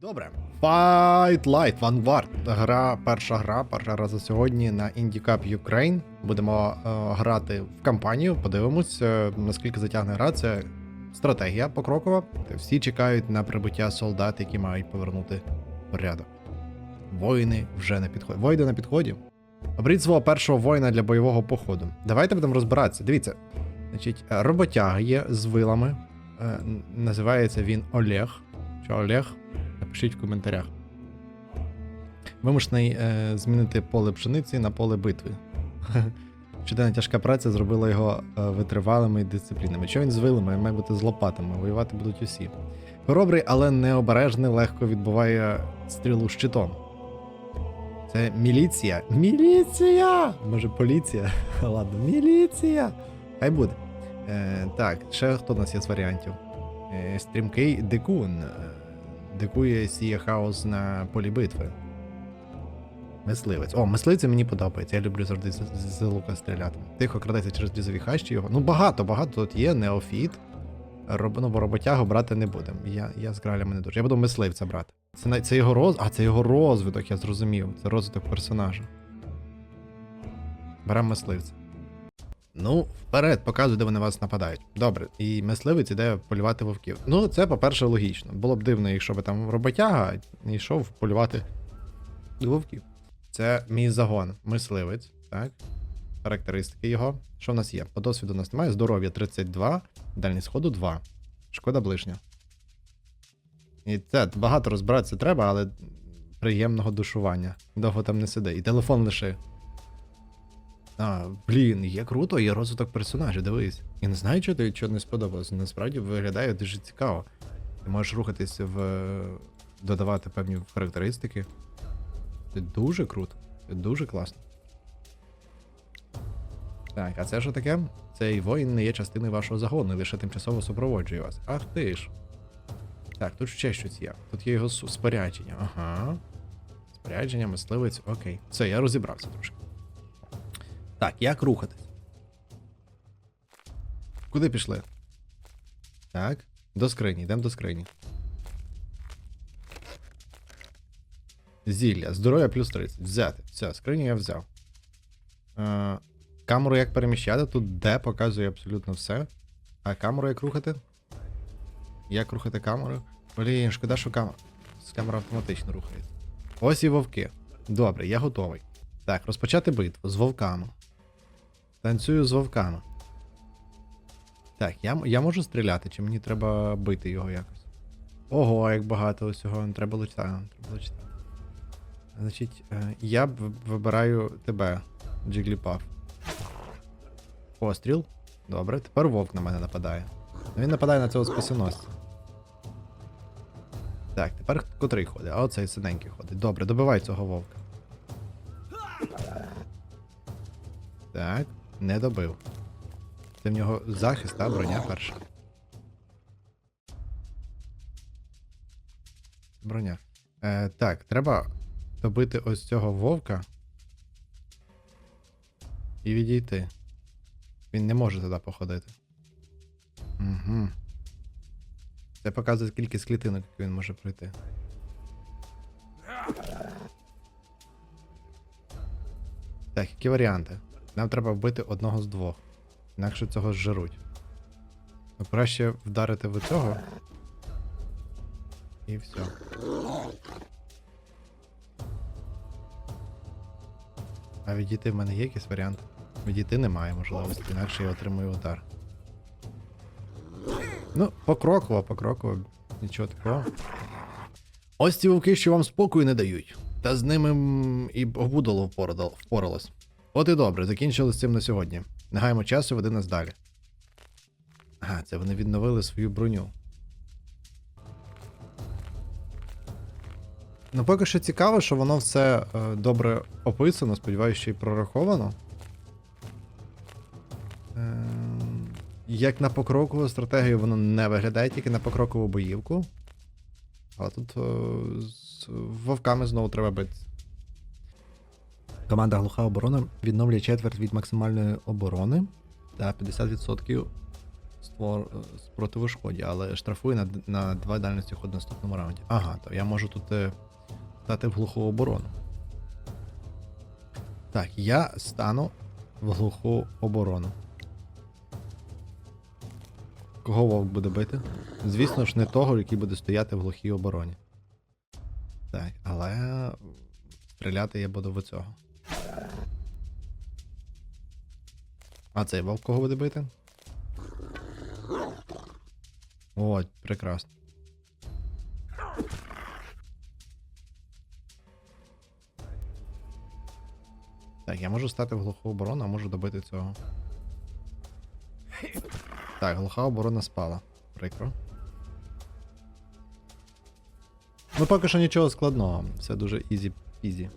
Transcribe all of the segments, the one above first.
Добре. Fight Light Vanguard. Гра, перша гра, перша гра за сьогодні на Indie Cup Ukraine. Будемо е, грати в кампанію, подивимось, е, наскільки затягне гра. Це стратегія покрокова. Всі чекають на прибуття солдат, які мають повернути порядок. Воїни вже на підході. Воїни на підході. Оберіть свого першого воїна для бойового походу. Давайте будемо розбиратися. Дивіться, значить, роботяга є з вилами. Е, Називається він Олег. Що Олег? Напишіть в коментарях. Вимушений е, змінити поле пшениці на поле битви. Щоденна тяжка праця зробила його е, витривалими дисциплінами. Що він з вилами, має бути з лопатами, воювати будуть усі. Хоробрий, але необережний, легко відбуває стрілу щитом. Це міліція. Міліція! Може, поліція? Ладно, міліція. Хай буде. Е, так, ще хто у нас є з варіантів? Е, стрімкий дикун. Дикує сіє хаос на полі битви. Мисливець. О, мисливці мені подобається. Я люблю завжди з, лука стріляти. Тихо крадеться через лізові хащі його. Ну, багато, багато тут є, неофіт. Роб, ну, бо роботягу брати не будемо. Я, я з гралями не дуже. Я буду мисливця брати. Це, це його роз... А, це його розвиток, я зрозумів. Це розвиток персонажа. Беремо мисливця. Ну, вперед, показуй, де вони вас нападають. Добре, і мисливець іде полювати вовків. Ну, це, по-перше, логічно. Було б дивно, якщо би там роботяга йшов полювати вовків. Це мій загон, мисливець, так. Характеристики його. Що в нас є? По досвіду у нас немає. Здоров'я 32, дальність сходу 2. Шкода ближня. І це багато розбиратися треба, але приємного душування. Довго там не сиди. І телефон лиши. А, блін, є круто, є розвиток персонажа, дивись. Я не знаю, що тобі що не сподобалося. Насправді виглядає дуже цікаво. Ти можеш рухатись в. додавати певні характеристики. Це дуже круто. Це дуже класно. Так, а це що таке? Цей воїн не є частиною вашого загону, лише тимчасово супроводжує вас. Ах ти ж. Так, тут ще щось є. Тут є його спорядження. Ага. Спорядження, мисливець, окей. Все, я розібрався трошки. Так, як рухатись? Куди пішли? Так. До скрині, йдемо до скрині. Зілля. Здоров'я плюс 30. Взяти. Все, скриню я взяв. Е, камеру як переміщати? Тут де показує абсолютно все. А камеру як рухати? Як рухати камеру? Блін, шкода, що камера. Камера автоматично рухається. Ось і вовки. Добре, я готовий. Так, розпочати битву з вовками. Танцюю з вовками. Так, я, я можу стріляти, чи мені треба бити його якось? Ого, як багато усього. Треба лучити. Значить, е, я вибираю тебе, Джигліпаф. Постріл. Добре, тепер вовк на мене нападає. Ну, Він нападає на цього спасеносця. Так, тепер котрий ходить? А оцей синенький ходить. Добре, добивай цього вовка. Так, не добив. Це в нього захист, та броня перша. Броня. Е, так, треба добити ось цього вовка. І відійти. Він не може туди походити. Угу. Це показує кількість клітинок, він може пройти. Так, які варіанти? Нам треба вбити одного з двох. Інакше цього зжируть. Ну, краще вдарити в цього. І все. А відійти в мене є якийсь варіант? Відійти немає можливості, інакше я отримую удар. Ну, покроково, покроково. Нічого такого. Ось ці вовки, що вам спокою не дають. Та з ними і обудало впоралось. От і добре, закінчили з цим на сьогодні. Не гаємо часу, веди нас далі. Ага, це вони відновили свою броню. Ну, поки що цікаво, що воно все е, добре описано, сподіваюся, ще й прораховано. Ем, Як на покрокову стратегію воно не виглядає, тільки на покрокову боївку. Але тут е, з вовками знову треба битися. Команда глуха оборона відновлює четверть від максимальної оборони та 50% створ е, спротиву шкоді, але штрафує на, на два дальності ходу наступному раунді. Ага, то я можу тут е, стати в глуху оборону. Так, я стану в глуху оборону. Кого вовк буде бити? Звісно ж, не того, який буде стояти в глухій обороні. Так, але стріляти я буду в цього. А цей вовк кого буде бити? О, прекрасно. Так, я можу стати в глуху оборону, а можу добити цього. Так, глуха оборона спала. Прикро. Ну, поки що нічого складного. Все дуже ізі-пізі.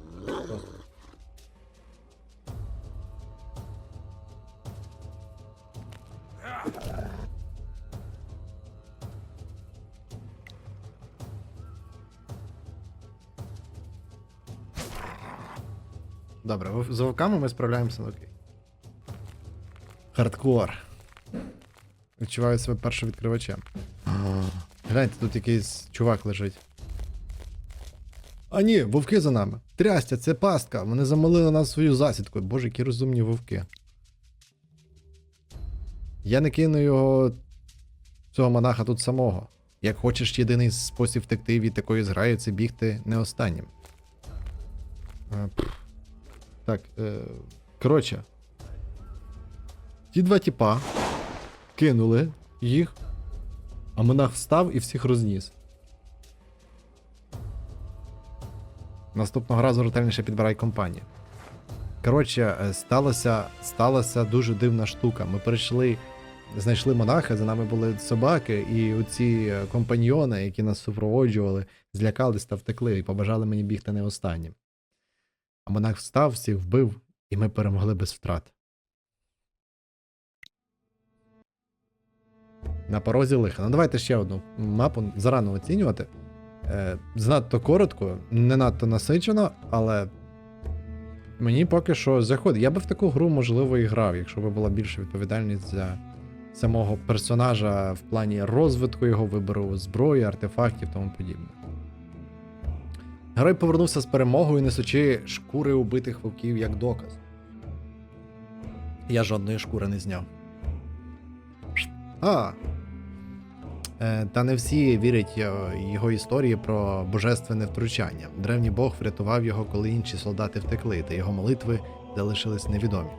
З вовками ми справляємося окей. Хардкор. Відчуваю себе першовідкривачем. Гляньте, тут якийсь чувак лежить. А ні, вовки за нами. Трястя, це пастка. Вони замалили нас свою засідку. Боже, які розумні вовки. Я не кину його цього монаха тут самого. Як хочеш, єдиний спосіб втекти від такої зграї це бігти не останнім. Е, пф. Так, е, коротше. Ті два тіпа кинули їх, а монах встав і всіх розніс. Наступного разу ретельніше підбирай компанію. Коротше, е, сталося, сталася дуже дивна штука. Ми прийшли, знайшли монаха, за нами були собаки, і оці е, компаньйони, які нас супроводжували, злякались та втекли і побажали мені бігти не останнім. Монах встав, всіх вбив, і ми перемогли без втрат. На порозі лиха. Ну давайте ще одну мапу зарано оцінювати. Е, занадто коротко, не надто насичено, але мені поки що заходить. Я би в таку гру, можливо, і грав, якщо б була більша відповідальність за самого персонажа в плані розвитку його вибору зброї, артефактів і тому подібне. Герой повернувся з перемогою, несучи шкури убитих вовків як доказ. Я жодної шкури не зняв. А. Е, Та не всі вірять е, його історії про божественне втручання. Древній Бог врятував його, коли інші солдати втекли, та його молитви залишились невідомі.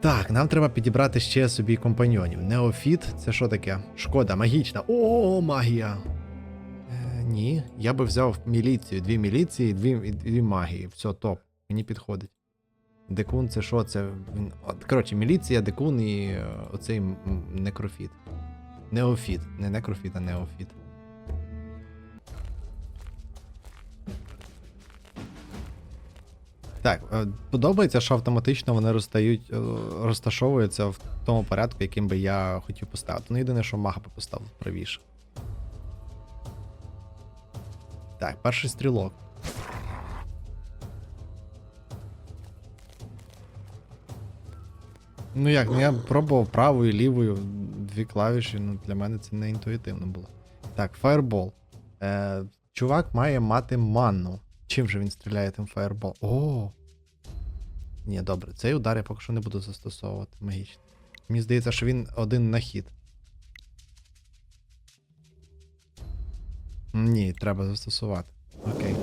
Так, нам треба підібрати ще собі компаньйонів. Неофіт це що таке? Шкода, магічна. О, магія! Ні, я би взяв міліцію, дві міліції, дві, дві магії. Все, топ. Мені підходить. Декун це що? Це. Коротше, міліція, декун і е, оцей некрофіт. Неофіт. Не некрофіт, а неофіт. Так, е, подобається, що автоматично вони розстають, е, розташовуються в тому порядку, яким би я хотів поставити. Ну, єдине, що мага би поставив правіше. Так, перший стрілок. Ну як, ну я пробував правою, лівою, дві клавіші, ну для мене це не інтуїтивно було. Так, фаербол. Е, чувак має мати манну. Чим же він стріляє тим фаербол? О! Ні, добре, цей удар я поки що не буду застосовувати магічно. Мені здається, що він один на хід. Ні, треба застосувати. Окей.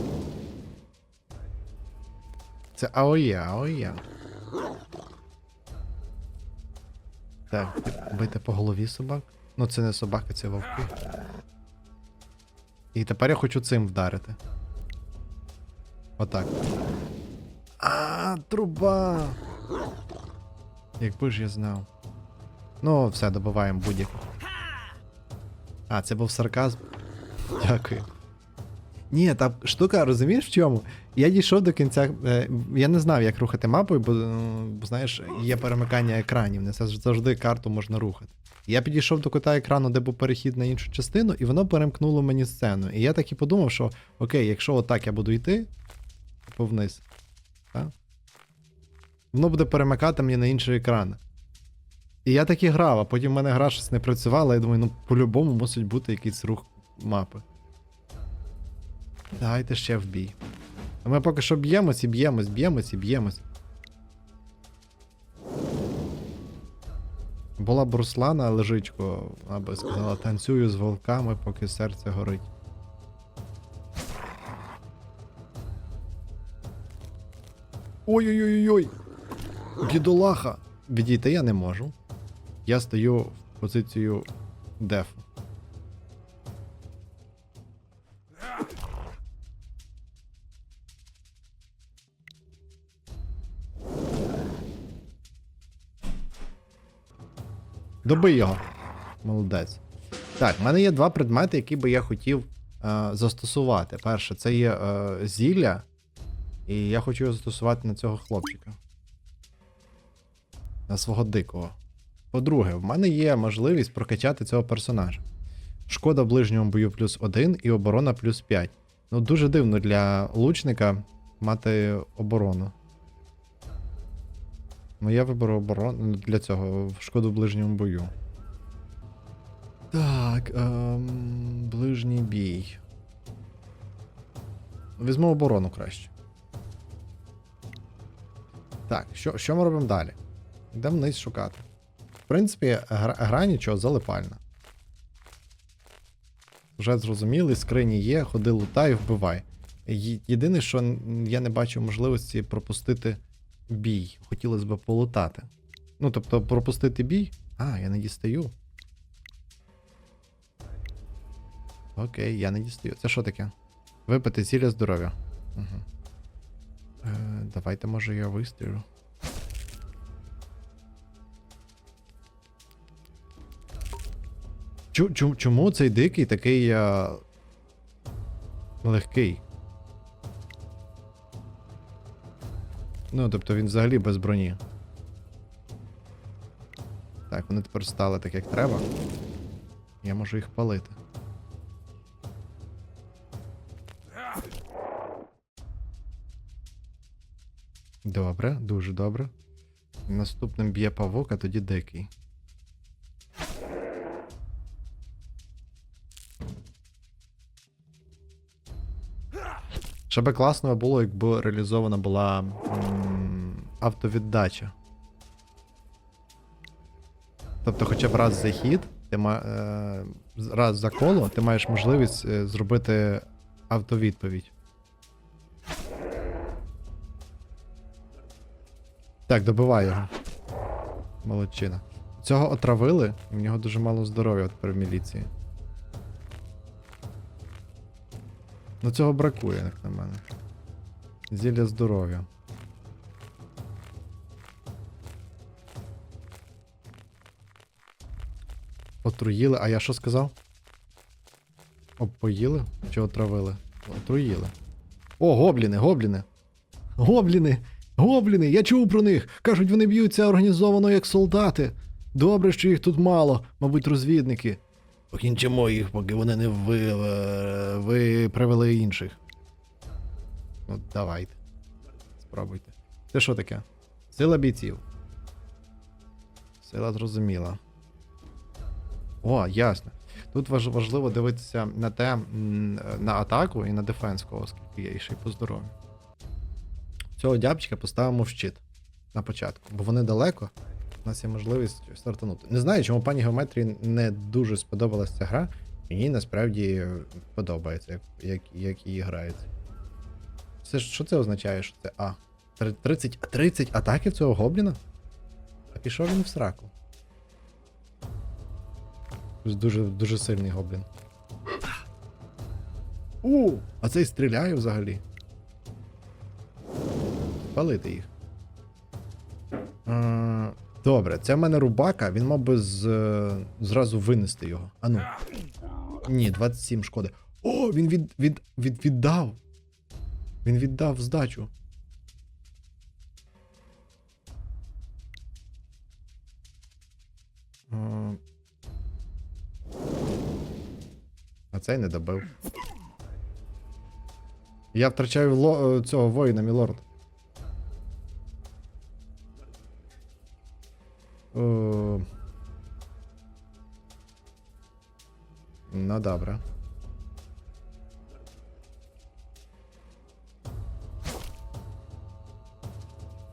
Це АОЄ, АОЄ. Так, бити по голові собак. Ну, це не собаки, це вовки. І тепер я хочу цим вдарити. Отак. А, труба. Якби ж я знав. Ну, все, добиваємо будь-яку. А, це був сарказм. Дякую. Ні, та штука, розумієш в чому? Я дійшов до кінця. Е, я не знав, як рухати мапою, бо, ну, знаєш, є перемикання екранів, не завжди карту можна рухати. Я підійшов до кута екрану, де був перехід на іншу частину, і воно перемкнуло мені сцену. І я так і подумав, що окей, якщо отак я буду йти, типу вниз, так? воно буде перемикати мені на інший екран. І я так і грав, а потім в мене гра щось не працювала, я думаю, ну по-любому мусить бути якийсь рух мапи. Давайте ще в бій. А ми поки що б'ємось і б'ємось, б'ємось і б'ємось. Була б Руслана лежичко, вона би сказала, танцюю з волками, поки серце горить. Ой-ой-ой-ой! Бідолаха! Відійти я не можу. Я стою в позицію дефу. Добий його. Молодець. Так, в мене є два предмети, які би я хотів е, застосувати. Перше, це є е, зілля, і я хочу його застосувати на цього хлопчика. На свого дикого. По-друге, в мене є можливість прокачати цього персонажа. Шкода в ближньому бою плюс 1 і оборона плюс 5. Ну, дуже дивно для лучника мати оборону. Ну, я виберу оборону для цього в шкоду в ближньому бою. Так, ем, ближній бій. Візьму оборону краще. Так, що, що ми робимо далі? Йдемо вниз шукати. В принципі, гра, гра нічого залипальна. Вже зрозуміли, скрині є, ходи лутай, вбивай. Єдине, що я не бачу можливості пропустити бій. Хотілося б полутати. Ну, тобто, пропустити бій. А, я не дістаю. Окей, я не дістаю. Це що таке? Випити зілля здоров'я. Угу. Е, давайте, може, я вистрілю. Чому цей дикий такий е, легкий? Ну, тобто він взагалі без броні. Так, вони тепер стали так, як треба. Я можу їх палити. Добре, дуже добре. Наступним б'є павук, а тоді дикий. Ще би класно було, якби реалізована була автовіддача. Тобто, хоча б раз за хід, ти ма, е, раз за коло, ти маєш можливість е, зробити автовідповідь. Так, добивай його. Молодчина. Цього отравили, і в нього дуже мало здоров'я тепер в міліції. Ну цього бракує, як на мене. Зілля здоров'я. Отруїли, а я що сказав? Опоїли? Чи отравили? Отруїли. О, гобліни, гобліни. Гобліни! Гобліни! Я чув про них! Кажуть, вони б'ються організовано як солдати. Добре, що їх тут мало, мабуть, розвідники. Покінчимо їх, поки вони не ви, е, ви привели інших. Ну, давайте. Спробуйте. Це що таке? Сила бійців. Сила зрозуміла. О, ясно. Тут важливо дивитися на те, на атаку і на дефенс, кого, оскільки є і ще й по здоров'ю. Цього дябчика поставимо в щит на початку, бо вони далеко. У нас є можливість стартанути. Не знаю, чому пані геометрії не дуже сподобалася ця гра. Мені насправді подобається, як, як, як її грається. Це що це означає, що це А? 30, 30 атаків цього гобліна? А пішов він в сраку. Дуже, дуже сильний гоблін. У, а цей стріляє взагалі. Палити їх. Добре, це в мене рубака, він мав би з, е, зразу винести його. Ану. Ні, 27 шкоди. О, він від, від, від, віддав. Він віддав здачу. Е, А цей не добив. Я втрачаю ло, е, цього воїна, мілорд. О... Ну, добре.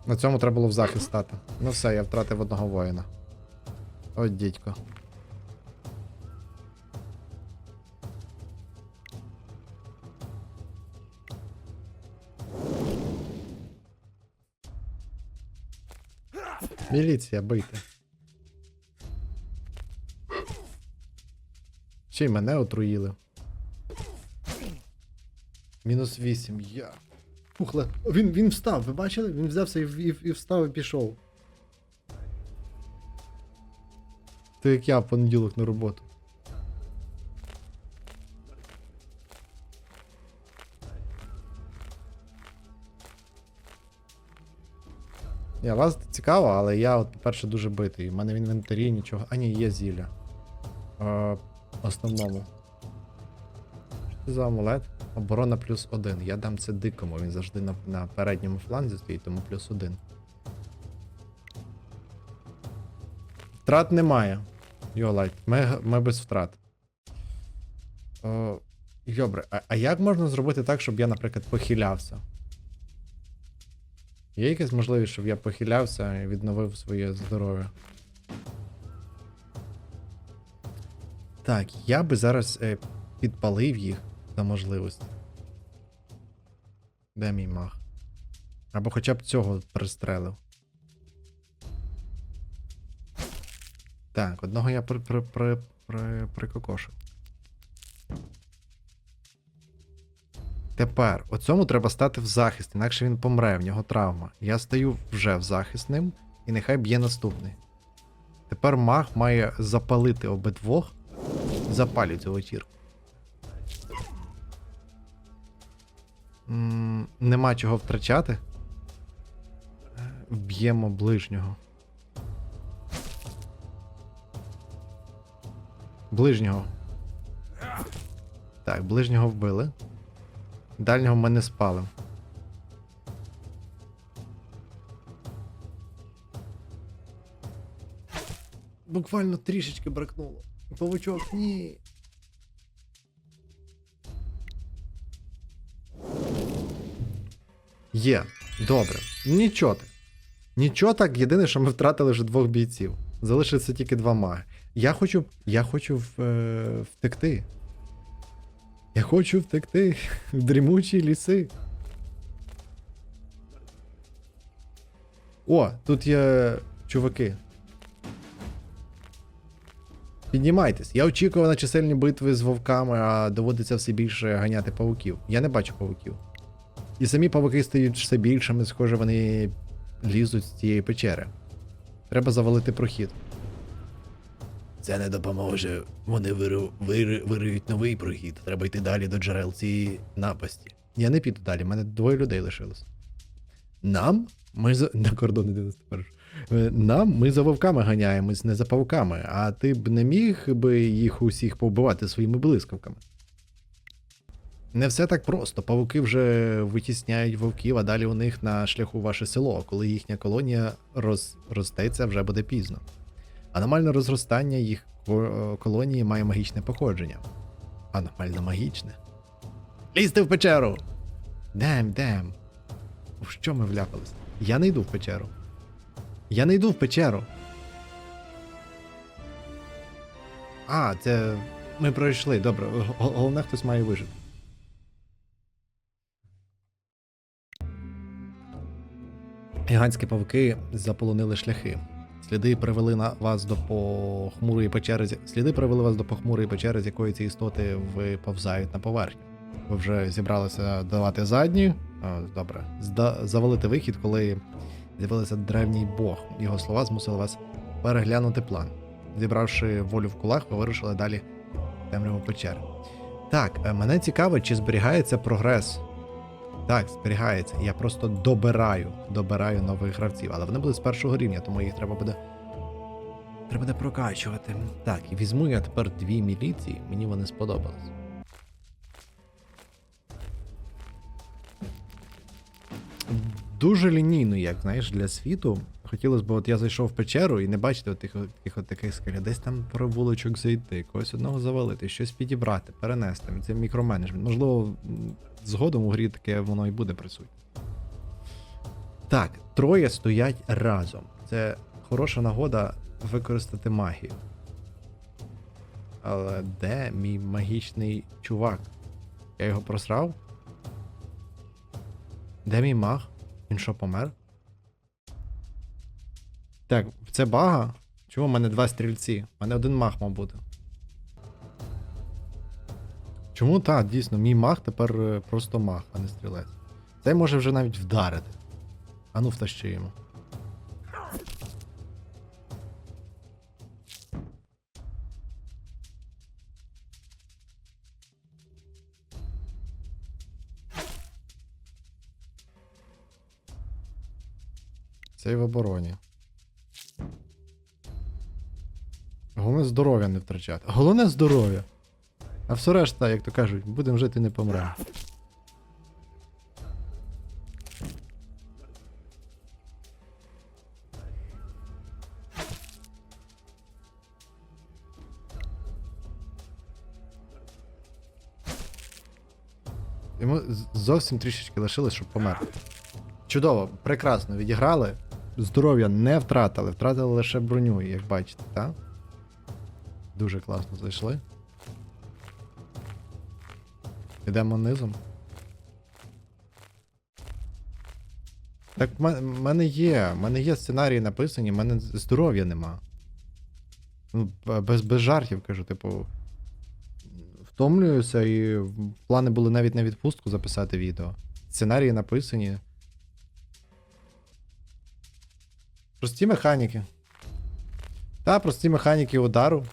На цьому треба було в захист стати. Ну все, я втратив одного воїна. О, дідько. Міліція, бийте. Ще й мене отруїли. Мінус 8. Я. Пухле. Він, він встав, ви бачили? Він взявся і, і, і встав і пішов. Ти як я в понеділок на роботу. Я вас цікаво, але я, от, по-перше, дуже битий. У мене в інвентарі нічого. А ні, є зілля. Е, основному. Що за амулет? Оборона плюс один. Я дам це дикому, він завжди на, на передньому фланзі стоїть, тому плюс один. Втрат немає. Йолайт, ми, ми без втрат. О, Добре, а, а як можна зробити так, щоб я, наприклад, похилявся? Є якась можливість, щоб я похилявся і відновив своє здоров'я? Так, я би зараз е, підпалив їх за можливості. Де мій мах? Або хоча б цього пристрелив. Так, одного я при, при, при, при, прикокошив. Тепер, оцьому треба стати в захист, інакше він помре, в нього травма. Я стаю вже в захист ним, і нехай б'є наступний. Тепер маг має запалити обидвох. Запалю цю вечірку. Нема чого втрачати. Вб'ємо ближнього. Ближнього. Так, ближнього вбили. Дальнього ми не спали. Буквально трішечки бракнуло. Павучок, ні. Є. Добре. Нічого так. Нічого так, єдине, що ми втратили вже двох бійців. Залишиться тільки два маги. Я хочу. Я хочу в, е, втекти. Я хочу втекти в дрімучі ліси. О, тут є чуваки. Піднімайтесь. Я очікував на чисельні битви з вовками, а доводиться все більше ганяти павуків. Я не бачу павуків. І самі павуки стають все більшими, схоже, вони лізуть з цієї печери. Треба завалити прохід. Це не допоможе. Вони виру, вири, вириють новий прохід. Треба йти далі до джерел цієї напасті. Я не піду далі, в мене двоє людей лишилось. Нам? Ми за. На кордон 91. Е, Нам ми за вовками ганяємось, не за павуками, а ти б не міг би їх усіх повбивати своїми блискавками. Не все так просто. Павуки вже витісняють вовків, а далі у них на шляху ваше село. Коли їхня колонія роз... ростеться, вже буде пізно. Аномальне розростання їх колонії має магічне походження. Аномально магічне. Лізьте в печеру! Дем, дем. В що ми вляпались? Я не йду в печеру. Я не йду в печеру. А, це. Ми пройшли. Добре, головне, хтось має вижити. Гігантські павуки заполонили шляхи. Сліди привели на вас до похмурої печери. Сліди привели вас до похмурої печери, з якої ці істоти виповзають на поверхню. Ви вже зібралися давати задні. Добре. Зда... Завалити вихід, коли з'явився древній бог. Його слова змусили вас переглянути план. Зібравши волю в кулак, ви вирушили далі темряву печери. Так, е, мене цікаво, чи зберігається прогрес. Так, зберігається. Я просто добираю, добираю нових гравців, але вони будуть з першого рівня, тому їх треба буде. Треба буде прокачувати. Так, і візьму я тепер дві міліції, мені вони сподобались. Дуже лінійно, як знаєш, для світу. хотілося б, от я зайшов в печеру і не бачити от тих, таких от таких скелет. Десь там провулочок зайти, когось одного завалити, щось підібрати, перенести. Це мікроменеджмент. Можливо, згодом у грі таке воно і буде присутнє. Так, троє стоять разом. Це хороша нагода використати магію. Але де мій магічний чувак? Я його просрав? Де мій маг? Він що, помер? Так, це бага? Чому в мене два стрільці? У мене один маг мав бути. Чому так, дійсно, мій маг тепер е, просто маг, а не стрілець. Цей може вже навіть вдарити. А ну втащи. Цей в обороні. Головне здоров'я не втрачати. Головне здоров'я. А все решта, як то кажуть, будемо жити не помремо. Йому зовсім трішечки лишилось, щоб померти. Чудово, прекрасно відіграли. Здоров'я не втратили, втратили лише броню, як бачите, так? Дуже класно зайшли. Йдемо низом. Так в мене є. В мене є сценарії написані, в мене здоров'я нема. Ну, без, без жартів кажу, типу. Втомлююся і плани були навіть на відпустку записати відео. Сценарії написані. Прості механіки. Та, прості механіки удару.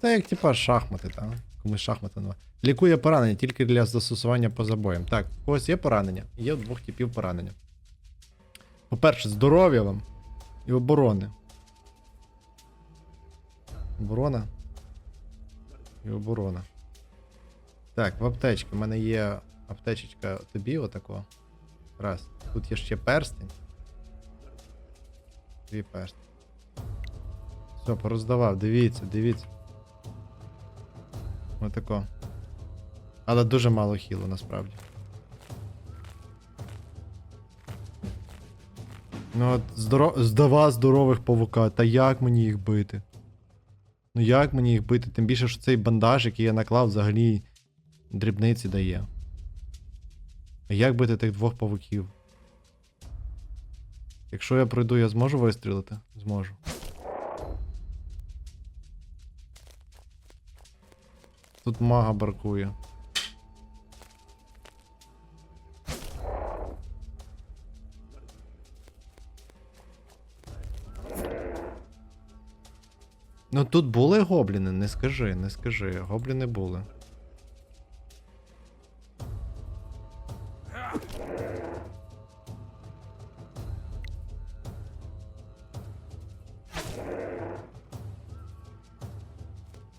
Та як типа шахмати, та? Комусь шахмати нема. Лікує поранення тільки для застосування поза боєм. Так, у когось є поранення? Є двох типів поранення. По-перше, здоров'я вам і оборони. Оборона. І оборона. Так, в аптечці. У мене є аптечечка тобі отако. Раз. Тут є ще перстень. Дві перстень. Все, пороздавав, дивіться, дивіться. Отако. Але дуже мало хілу насправді. Ну от здоро... з два здорових павука. Та як мені їх бити? Ну як мені їх бити? Тим більше, що цей бандаж, який я наклав, взагалі дрібниці дає. А як бити тих двох павуків? Якщо я пройду, я зможу вистрілити? Зможу. Тут мага баркує. Ну тут були гобліни, не скажи, не скажи. Гобліни були.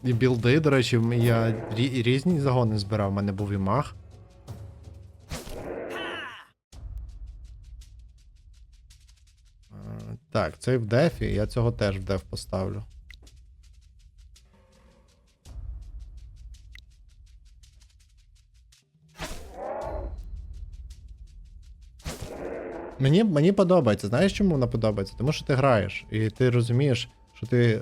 І білди, до речі, я рі- різні загони збирав, у мене був і маг. Е, Так, цей в дефі, я цього теж в деф поставлю. Мені, мені подобається. Знаєш, чому вона подобається? Тому що ти граєш, і ти розумієш, що ти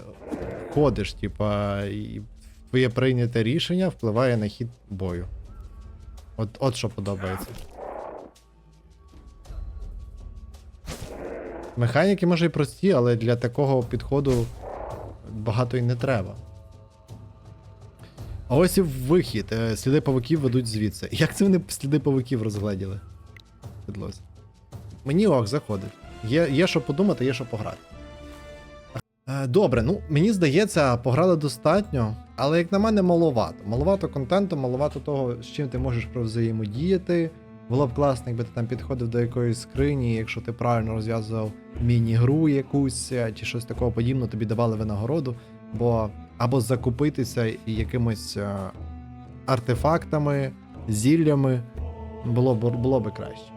ходиш, типа, і твоє прийняте рішення впливає на хід бою. От, от що подобається. Механіки може і прості, але для такого підходу багато і не треба. А ось і вихід. Е, Сліди павуків ведуть звідси. Як це вони сліди павуків розгледіли? Підлозі. Мені ок, заходить. Є, є що подумати, є що пограти. Е, Добре, ну мені здається, пограли достатньо, але як на мене, маловато. Маловато контенту, маловато того, з чим ти можеш взаємодіяти. Було б класно, якби ти там підходив до якоїсь скрині, якщо ти правильно розв'язував міні-гру якусь е, чи щось такого подібного, тобі давали винагороду, бо або закупитися і якимось е, артефактами, зіллями було б було би краще.